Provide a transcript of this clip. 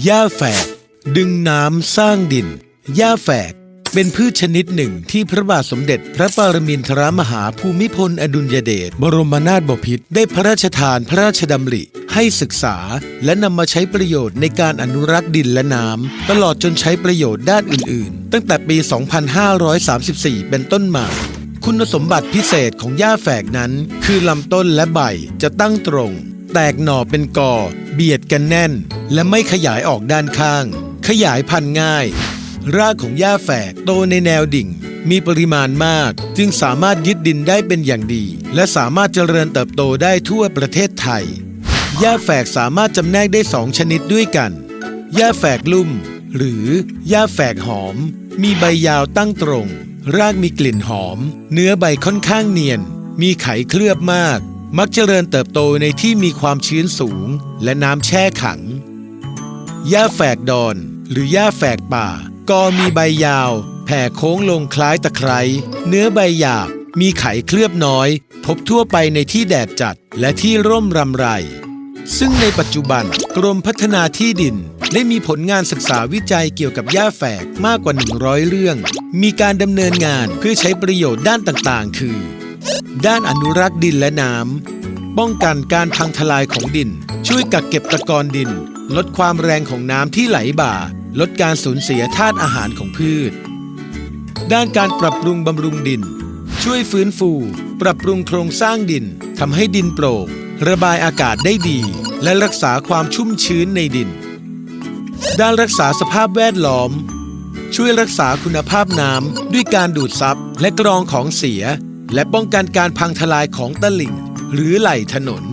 หญ้าแฝก ดึงน้ำสร้างดิน หญ้าแฝก เป็นพืชชนิดหนึ่งที่พระบาทสมเด็จพระปรมินทรมหาภูมิพลอดุลยเดชบรมนาถบพิตรได้พระราชทานพระราชดำริ ให้ศึกษา และนำมาใช้ประโยชน์ในการอนุรักษ์ดินและน้ำตลอดจนใช้ประโยชน์ด้านอื่นๆ ตั้งแต่ปี 2534 เป็นต้นมาคุณสมบัติพิเศษของหญ้าแฝกนั้น คือลำต้นและใบจะตั้งตรง แตกหน่อเป็นกอเบียดกันแน่น และไม่ขยายออกด้านข้าง ขยายพันธุ์ง่าย รากของหญ้าแฝกโตในแนวดิ่ง มีปริมาณมาก จึงสามารถยึดดินได้เป็นอย่างดี และสามารถเจริญเติบโตได้ทั่วประเทศไทยหญ้าแฝกสามารถจำแนกได้สองชนิดด้วยกันหญ้าแฝกลุ่ม หรือหญ้าแฝกหอม มีใบยาวตั้งตรง รากมีกลิ่นหอม เนื้อใบค่อนข้างเนียน มีไขเคลือบมาก มักเจริญเติบโตในที่มีความชื้นสูง และน้ำแช่ขัง หญ้าแฝกดอน หรือหญ้าแฝกป่า ก็มีใบยาว แผ่โค้งลงคล้ายตะไคร้เนื้อใบหยาบมีไขเคลือบน้อย พบทั่วไปในที่แดดจัดและที่ร่มรำไร ซึ่งในปัจจุบันกรมพัฒนาที่ดิน ได้มีผลงานศึกษาวิจัยเกี่ยวกับหญ้าแฝกมากกว่า 100 เรื่อง มีการดำเนินงานเพื่อใช้ประโยชน์ด้านต่างๆ คือ ด้านอนุรักษ์ดินและน้ำป้องกันการพังทลายของดิน ช่วยกักเก็บตะกอนดิน ลดความแรงของน้ำที่ไหลบ่า ลดการสูญเสียธาตุอาหารของพืช ด้านการปรับปรุงบำรุงดิน ช่วยฟื้นฟู ปรับปรุงโครงสร้างดินทำให้ดินโปร่งระบายอากาศได้ดี และรักษาความชุ่มชื้นในดิน ด้านรักษาสภาพแวดล้อม ช่วยรักษาคุณภาพน้ำด้วยการดูดซับและกรองของเสีย และป้องกันการพังทลายของตลิ่งหรือไหล่ถนน